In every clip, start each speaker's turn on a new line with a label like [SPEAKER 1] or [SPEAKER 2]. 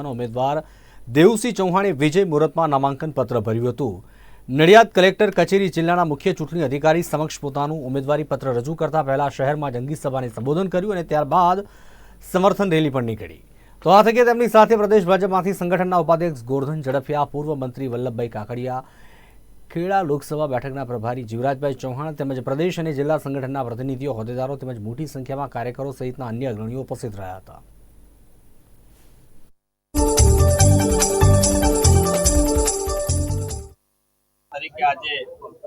[SPEAKER 1] વિધાનસભાના ઉમેદવાર દેવસિંહ ચૌહાણે વિજય મુહૂર્તમાં નામાંકન પત્ર ભર્યું હતું. નડિયાદ કલેક્ટર કચેરી જિલ્લાના મુખ્ય ચૂંટણી અધિકારી સમક્ષ પોતાનું ઉમેદવારી પત્ર રજૂ કરતા પહેલા શહેરમાં જંગી સભાને સંબોધન કર્યું અને ત્યારબાદ સમર્થન રેલી પણ નીકળી. તો આ તકે તેમની સાથે પ્રદેશ ભાજપમાંથી સંગઠનના ઉપાધ્યક્ષ ગોરધન ઝડફિયા, પૂર્વ મંત્રી વલ્લભભાઈ કાકડિયા, ખેડા લોકસભા બેઠકના પ્રભારી જીવરાજભાઈ ચૌહાણ તેમજ પ્રદેશ અને જિલ્લા સંગઠનના પ્રતિનિધિઓ, હોદ્દેદારો તેમજ મોટી સંખ્યામાં કાર્યકરો સહિતના અન્ય અગ્રણીઓ ઉપસ્થિત રહ્યા હતા.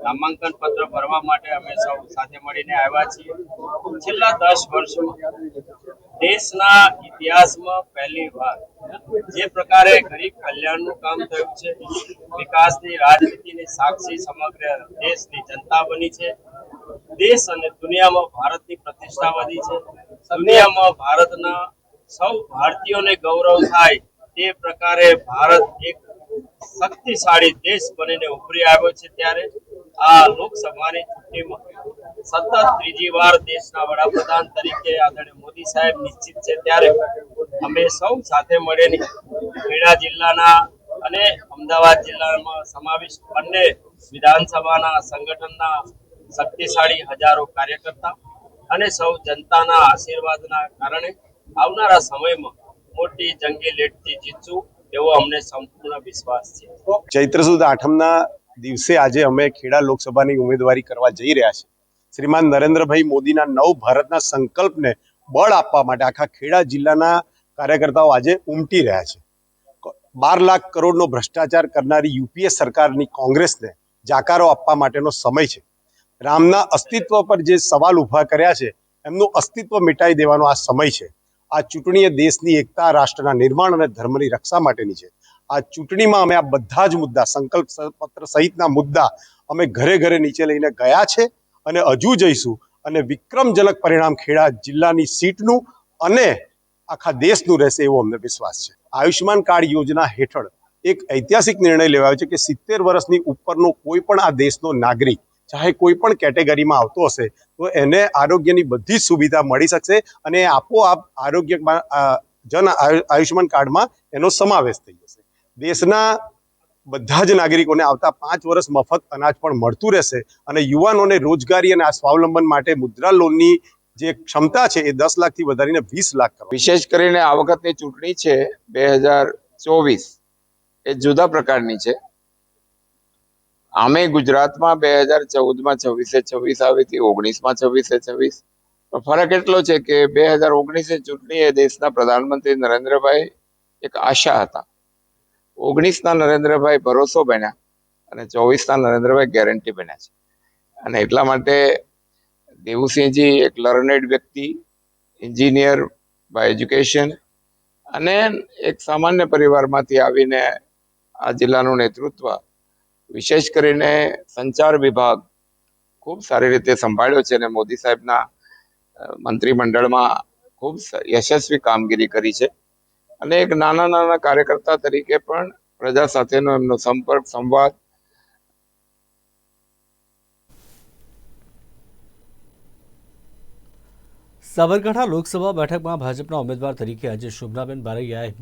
[SPEAKER 2] નામાંકન પત્ર ભરવા માટે અમે સૌ સાથે મળીને આવ્યા છીએ. છેલ્લા દસ વર્ષમાં દેશના ઇતિહાસમાં પહેલી વાર જે પ્રકારે ગરીબ કલ્યાણનું કામ થયું છે, વિકાસની રાજનીતિની સાક્ષી સમગ્ર દેશની જનતા બની છે. દેશ અને દુનિયામાં ભારતની પ્રતિષ્ઠા વધી છે. દુનિયામાં ભારતના સૌ ભારતીયોને ગૌરવ થાય તે પ્રકારે ભારત એક શક્તિશાળી દેશ બનીને ઉભરી આવ્યો છે ત્યારે આ લોકસભાની ચૂંટણીમાં સતત ત્રીજી વાર દેશના વડાપ્રધાન તરીકે આદરણીય મોદી સાહેબ નિશ્ચિત છે ત્યારે અમે સૌ સાથે મળીને ખેડા જિલ્લાના અને અમદાવાદ જિલ્લામાં સમાવિષ્ટ બંને વિધાનસભાના સંગઠનના શક્તિશાળી હજારો કાર્યકર્તા અને સૌ જનતાના આશીર્વાદના કારણે આવનારા સમયમાં મોટી જંગી લેટથી જીતશું એવો અમને સંપૂર્ણ વિશ્વાસ છે.
[SPEAKER 3] ચૈત્ર સુદ આઠમના દિવસે આજે અમે ખેડા લોકસભાની ઉમેદવારી કરવા જઈ રહ્યા છીએ. શ્રીમાન નરેન્દ્રભાઈ મોદીના નવ ભારતના સંકલ્પને બળ આપવા માટે આખા ખેડા જિલ્લાના કાર્યકર્તાઓ આજે ઉમટી રહ્યા છે. બાર લાખ કરોડનો ભ્રષ્ટાચાર કરનારી યુપીએ સરકારની કોંગ્રેસને જાકારો આપવા માટેનો સમય છે. રામના અસ્તિત્વ પર જે સવાલ ઊભા કર્યા છે, એમનું અસ્તિત્વ મિટાઈ દેવાનો આ સમય છે. આ ચૂંટણી એ દેશની એકતા, રાષ્ટ્રના નિર્માણ અને ધર્મની રક્ષા માટેની છે. આ ચૂંટણીમાં અમે આ બધા જ મુદ્દા, સંકલ્પ પત્ર સહિતના મુદ્દા અમે ઘરે ઘરે નીચે લઈને ગયા છે અને હજુ જઈશું. અને વિક્રમજનક પરિણામ ખેડા જિલ્લાની સીટનું અને આખા દેશનું રહેશે એવો અમને વિશ્વાસ છે. આયુષ્યમાન કાર્ડ યોજના હેઠળ એક ઐતિહાસિક નિર્ણય લેવાયો છે કે સિત્તેર વર્ષની ઉપરનો કોઈ પણ આ દેશનો નાગરિક ચાહે કોઈ પણ કેટેગરીમાં આવતો હશે, તો એને આરોગ્યની બધી જ સુવિધા મળી શકશે અને આપોઆપ આરોગ્યમાં જન આયુષ્યમાન કાર્ડમાં એનો સમાવેશ થઈ જશે. દેશના બધા જ નાગરિકોને આવતા પાંચ વર્ષ મફત અનાજ પણ મળતું રહેશે અને યુવાનોને રોજગારી અને સ્વાવલંબન માટે મુદ્રા લોનની જે ક્ષમતા છે એ દસ લાખથી વધારીને વીસ લાખ કરવા
[SPEAKER 4] વિશેષ કરીને આ વખતની ચૂંટણી છે બે હજાર ચોવીસ, એ જુદા પ્રકારની છે. આમે ગુજરાતમાં બે હજાર ચૌદમાં છવ્વીસે છવ્વીસ આવી હતી, ઓગણીસમાં છવ્વીસે છવ્વીસ. ફરક એટલો છે કે બે હજાર ઓગણીસે ચૂંટણી એ દેશના પ્રધાનમંત્રી નરેન્દ્રભાઈ એક આશા હતા. ઓગણીસના નરેન્દ્રભાઈ ભરોસો બન્યા અને ચોવીસના નરેન્દ્રભાઈ ગેરંટી બન્યા છે. અને એટલા માટે દેવુસિંહજી એક લર્નેડ વ્યક્તિ એન્જિનિયર બાય એજ્યુકેશન અને એક સામાન્ય પરિવારમાંથી આવીને આ જિલ્લાનું નેતૃત્વ વિશેષ કરીને સંચાર વિભાગ ખૂબ સારી રીતે સંભાળ્યો છે અને મોદી સાહેબના મંત્રીમંડળમાં ખૂબ યશસ્વી કામગીરી કરી છે. અને એક નાના નાના કાર્યકર્તા તરીકે પણ પ્રજા સાથેનો એમનો સંપર્ક, સંવાદ
[SPEAKER 1] સાબરકાંઠા લોકસભા બેઠકમાં ભાજપના ઉમેદવાર તરીકે આજે શોભનાબેન બારૈયાએ